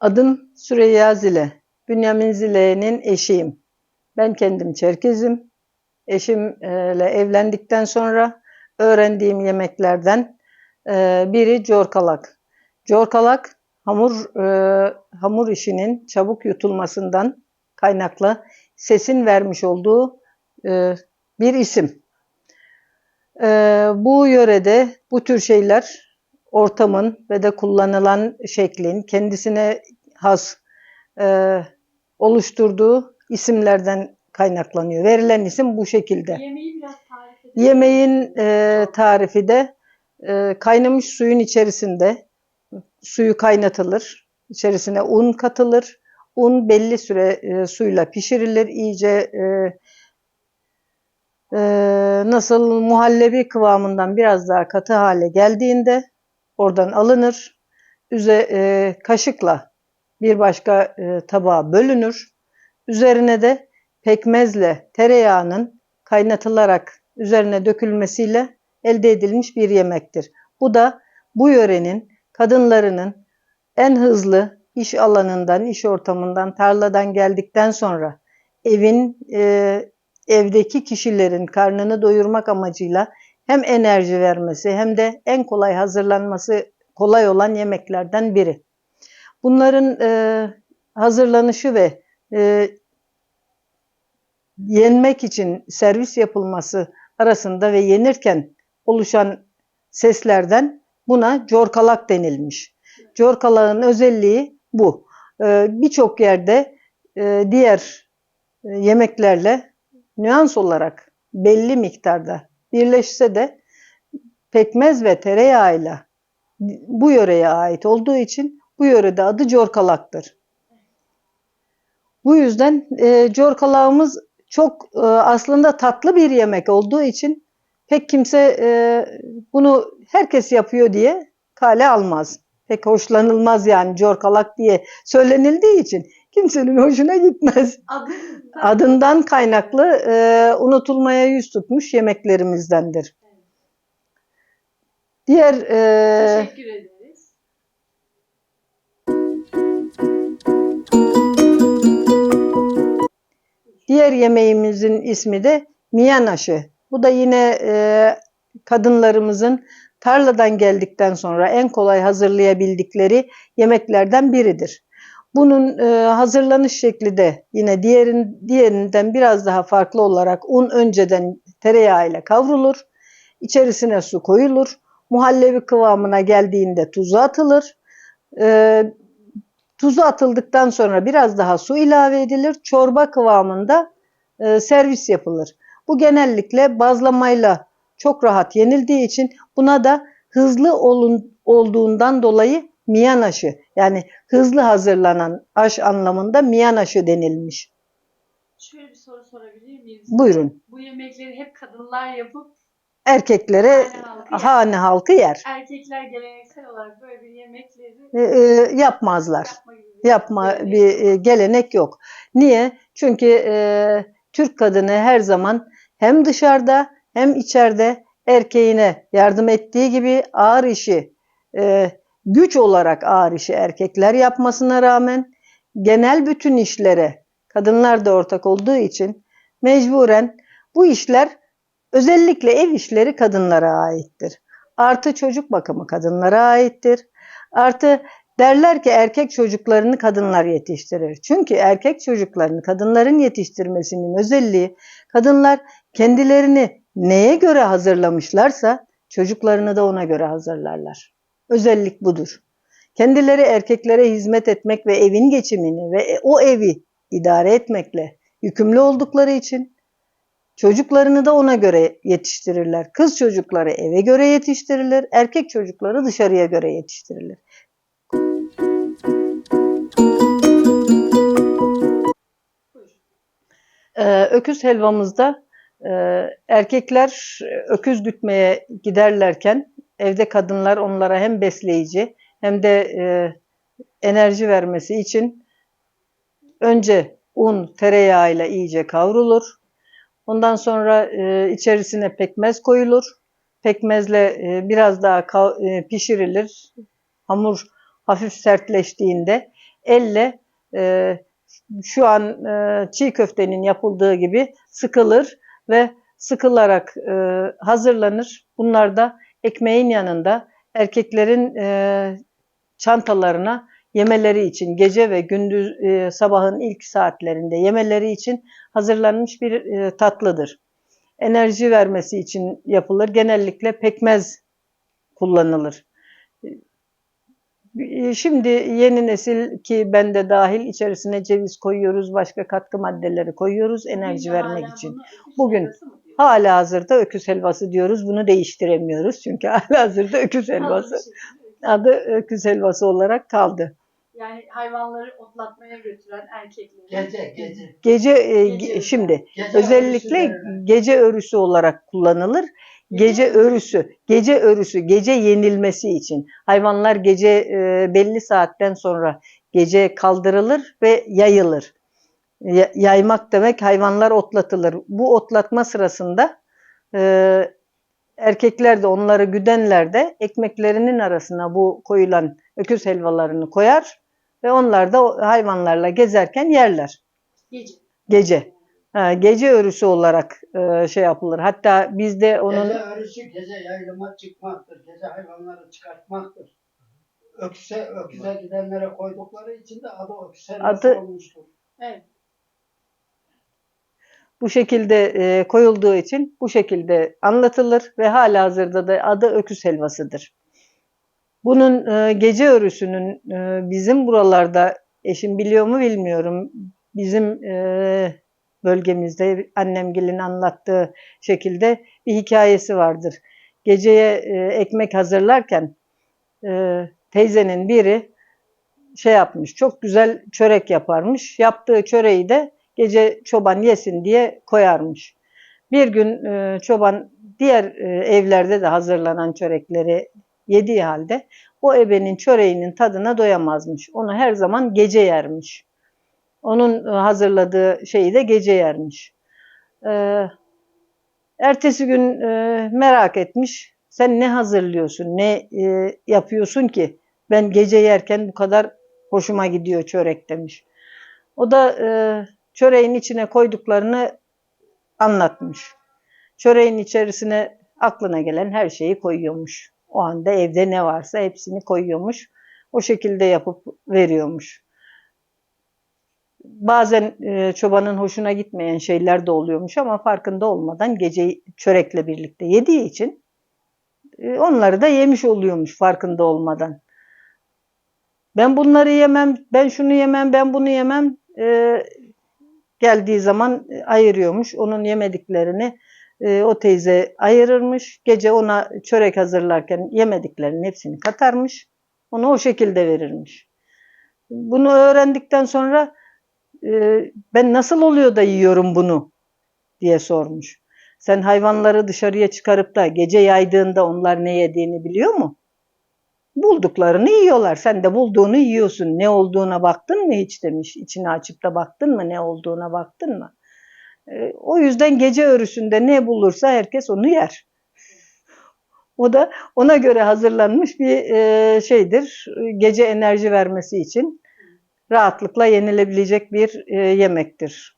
Adım Süreyya Zile. Bünyamin Zile'nin eşiyim. Ben kendim Çerkezim. Eşimle evlendikten sonra öğrendiğim yemeklerden e, biri corkalak. Corkalak hamur e, hamur işinin çabuk yutulmasından kaynaklı sesin vermiş olduğu e, bir isim. Bu yörede bu tür şeyler ortamın ve de kullanılan şeklin kendisine has e, oluşturduğu isimlerden kaynaklanıyor. Verilen isim bu şekilde. Yemeği biraz tarif edelim. Yemeğin e, tarifi de e, kaynamış suyun içerisinde suyu kaynatılır. İçerisine un katılır. Un belli süre e, suyla pişirilir. İyice e, e, nasıl muhallebi kıvamından biraz daha katı hale geldiğinde oradan alınır. Üze, e, kaşıkla bir başka e, tabağa bölünür. Üzerine de pekmezle tereyağının kaynatılarak üzerine dökülmesiyle elde edilmiş bir yemektir. Bu da bu yörenin kadınlarının en hızlı iş alanından, iş ortamından, tarladan geldikten sonra evin e, evdeki kişilerin karnını doyurmak amacıyla hem enerji vermesi hem de en kolay hazırlanması kolay olan yemeklerden biri. Bunların e, hazırlanışı ve e, yenmek için servis yapılması arasında ve yenirken oluşan seslerden buna corkalak denilmiş. Corkalağın özelliği bu. Ee, Birçok yerde e, diğer e, yemeklerle nüans olarak belli miktarda birleşse de pekmez ve tereyağıyla bu yöreye ait olduğu için bu yörede adı corkalaktır. Bu yüzden e, corkalağımız çok e, aslında tatlı bir yemek olduğu için pek kimse e, bunu herkes yapıyor diye kale almaz. Pek hoşlanılmaz yani corkalak diye söylenildiği için kimsenin hoşuna gitmez. Adı Adından kaynaklı e, unutulmaya yüz tutmuş yemeklerimizdendir. Diğer e, teşekkür ederiz. Diğer yemeğimizin ismi de miyan aşı. Bu da yine e, kadınlarımızın tarladan geldikten sonra en kolay hazırlayabildikleri yemeklerden biridir. Bunun e, hazırlanış şekli de yine diğerin, diğerinden biraz daha farklı olarak un önceden tereyağıyla kavrulur. İçerisine su koyulur. Muhallebi kıvamına geldiğinde tuzu atılır. E, Tuzu atıldıktan sonra biraz daha su ilave edilir. Çorba kıvamında e, servis yapılır. Bu genellikle bazlamayla çok rahat yenildiği için buna da hızlı olun, olduğundan dolayı miyan aşı yani hızlı hazırlanan aş anlamında miyan aşı denilmiş. Şöyle bir soru sorabilir miyiz? Buyurun. Bu yemekleri hep kadınlar yapıp Erkeklere hane halkı yer. hane halkı yer. Erkekler geleneksel olarak böyle bir yemekleri E, e, yapmazlar. yapma gibi bir yapma gelenek bir e, gelenek yok. Niye? Çünkü e, Türk kadını her zaman hem dışarıda hem içeride erkeğine yardım ettiği gibi ağır işi e, güç olarak ağır işi erkekler yapmasına rağmen genel bütün işlere kadınlar da ortak olduğu için mecburen bu işler özellikle ev işleri kadınlara aittir. Artı çocuk bakımı kadınlara aittir. Artı Derler ki erkek çocuklarını kadınlar yetiştirir. Çünkü erkek çocuklarını kadınların yetiştirmesinin özelliği kadınlar kendilerini neye göre hazırlamışlarsa çocuklarını da ona göre hazırlarlar. Özellik budur. Kendileri erkeklere hizmet etmek ve evin geçimini ve o evi idare etmekle yükümlü oldukları için çocuklarını da ona göre yetiştirirler. Kız çocukları eve göre yetiştirilir, erkek çocukları dışarıya göre yetiştirilir. Ee, öküz helvamızda e, erkekler öküz gütmeye giderlerken evde kadınlar onlara hem besleyici hem de e, enerji vermesi için önce un tereyağıyla iyice kavrulur. Ondan sonra e, içerisine pekmez koyulur. Pekmezle e, biraz daha e, pişirilir. Hamur hafif sertleştiğinde elle e, şu an e, çiğ köftenin yapıldığı gibi sıkılır ve sıkılarak e, hazırlanır. Bunlar da ekmeğin yanında erkeklerin e, çantalarına yemeleri için gece ve gündüz e, sabahın ilk saatlerinde yemeleri için hazırlanmış bir e, tatlıdır. Enerji vermesi için yapılır. Genellikle pekmez kullanılır. E, Şimdi yeni nesil ki ben de dahil içerisine ceviz koyuyoruz, başka katkı maddeleri koyuyoruz enerji de vermek için. Bugün? Hala hazırda öküz helvası diyoruz. Bunu değiştiremiyoruz. Çünkü hala hazırda öküz helvası. Adı öküz helvası olarak kaldı. Yani hayvanları otlatmaya götüren erkeklerin Gece gece. Gece, e, Gece ge- şimdi Gece özellikle örüsü gece örüsü olarak kullanılır. Gece örüsü, gece örüsü, gece yenilmesi için. Hayvanlar gece e, belli saatten sonra gece kaldırılır ve yayılır. Ya- yaymak demek hayvanlar otlatılır. Bu otlatma sırasında e, erkekler de onları güdenler de ekmeklerinin arasına bu koyulan öküz helvalarını koyar ve onlar da hayvanlarla gezerken yerler gece. gece. Ha, gece örüsü olarak e, şey yapılır. Hatta bizde onun Gece örüsü gece yayılıma çıkmaktır. Gece hayvanları çıkartmaktır. Öküze, öküze gidenlere koydukları için de adı helvası Adı- olmuştur. Evet. Bu şekilde e, koyulduğu için bu şekilde anlatılır ve hala hazırda da adı öküz helvasıdır. Bunun e, gece örüsünün e, bizim buralarda eşim biliyor mu bilmiyorum. Bizim e, bölgemizde annemgilin anlattığı şekilde bir hikayesi vardır. Geceye ekmek hazırlarken teyzenin biri şey yapmış, çok güzel çörek yaparmış. Yaptığı çöreği de gece çoban yesin diye koyarmış. Bir gün e, çoban diğer e, evlerde de hazırlanan çörekleri yediği halde o ebenin çöreğinin tadına doyamazmış. Onu her zaman gece yermiş. Onun e, hazırladığı şeyi de gece yermiş. Ertesi gün merak etmiş. Sen ne hazırlıyorsun, ne yapıyorsun ki ben gece yerken bu kadar hoşuma gidiyor çörek demiş. O da çöreğin içine koyduklarını anlatmış. Çöreğin içerisine aklına gelen her şeyi koyuyormuş. O anda evde ne varsa hepsini koyuyormuş. O şekilde yapıp veriyormuş. Bazen e, çobanın hoşuna gitmeyen şeyler de oluyormuş ama farkında olmadan gece çörekle birlikte yediği için e, onları da yemiş oluyormuş farkında olmadan. Ben bunları yemem, ben şunu yemem, ben bunu yemem. Geldiği zaman e, ayırıyormuş. Onun yemediklerini e, o teyze ayırırmış. Gece ona çörek hazırlarken yemediklerinin hepsini katarmış. Onu o şekilde verirmiş. Bunu öğrendikten sonra e, ben nasıl oluyor da yiyorum bunu diye sormuş. Sen hayvanları dışarıya çıkarıp da gece yaydığında onlar ne yediğini biliyor mu? Bulduklarını yiyorlar. Sen de bulduğunu yiyorsun. Ne olduğuna baktın mı hiç demiş. İçini açıp da baktın mı ne olduğuna baktın mı? E, o yüzden gece örüsünde ne bulursa herkes onu yer. O da ona göre hazırlanmış bir e, şeydir. Gece enerji vermesi için rahatlıkla yenilebilecek bir e, yemektir.